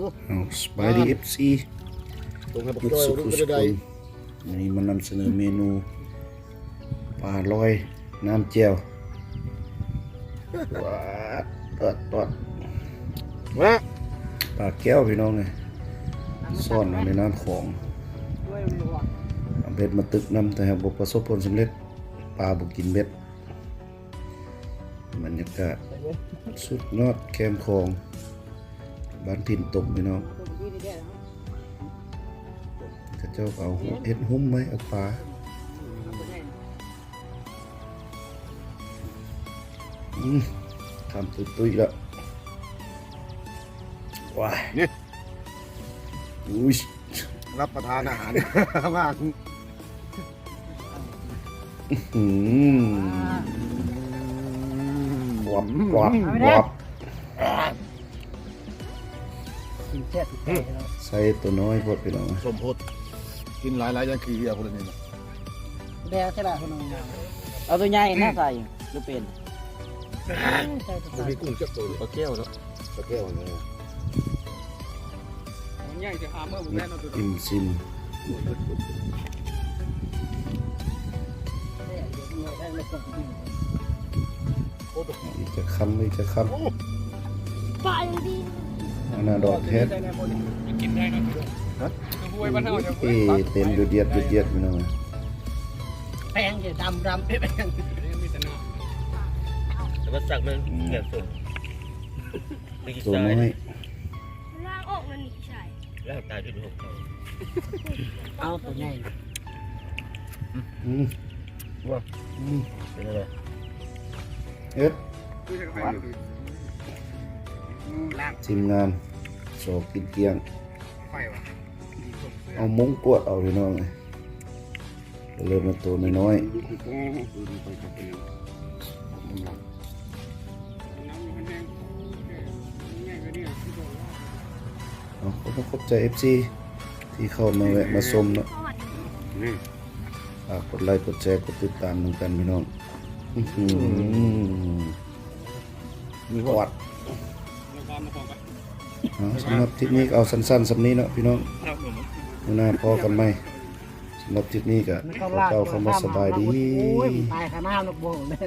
ดูเอาสบายดีเอฟซีตรงให้บักทุกจอยสุขลูกทุกกสุระขไดวันนี้มานำเสนอเมนูปลาลอยน้ำเจียวว้าดตอดตอดมาปลาแก้วพี่น้องเลยซ่อนอยู่ในน้ำของเอาเบ็ดมาตึกน้ำแต่หากบประสบผลสำเร็จปลาบุกินเบ็ดบรรยากาศสุดยอดแคมคลอง บ้านถิ่นตกพี่น้องเขาเจ้าเอาเอ็ดหุ้มไหมเอาปลาอืมทำตุ้ยๆแล้วว้ายนี่อุ้ยรับประทานอาหารมากอืมกวบกวบกวบ กินแค่สุดท้ายแล้วใส่ตัวน้อยพดไปหน่อยสมพศกินหลายหลายๆอย่างขี้เหี้ยคนนี้นะแดงใช่ไหมคนนึงเอาตัวใหญ่น่าใส่หรือเป็นจะมีกุ้งจักตัวเลยปลาเกี้ยวแล้วตะแก้วเนี่ยอิ่มซิมอีกจะคำอีกจะคำปลาอย่างดี อันน่าดอกเฮ็ดกินได้เนาะห้วยบ้านเฮาจะเอ้เต็มอยู่เดียดอยู่เดียดพี่น้องแป้งจะดำดำแป้งมีแต่หน้าแต่ว่าสักมันเงียบสุดไม่กินตัวใจน้อยล่างออกมันนี่ใช่แล้วตายจนหกเขาเอาตัวใหญ่อืมว่าอืมเป็นอะไรเอ็ดคือจะไปอยู่ ล่างทีมงานโชว์กินเกียง ไฟวะเอามุ้งกวดเอาพี่น้องเลยเริ่มมาตัวน้อยดูกุ้งดูดูไปกับเป็นน้ำมันแห้งง่ายก็ดีที่บอกว่าๆเอาขอบขอบใจ FC ที่เข้ามาแวะมาชมเนาะสวัสดีนี่ฝากกดไลค์กดแชร์กดติดตามเหมือนกันพี่น้องอื้อหือมีกว่าวัด เราความมาพอกันเอาสำหรับทริปนี้ก็เอาสั้นๆสำนี้เนาะพี่น้องครับผมมื้อหน้าพอกันไหมสำหรับทริปนี้ก็ขอเก้าคำว่าสบายดี โอ้ยตายขาหน้าลูกโป่งเลย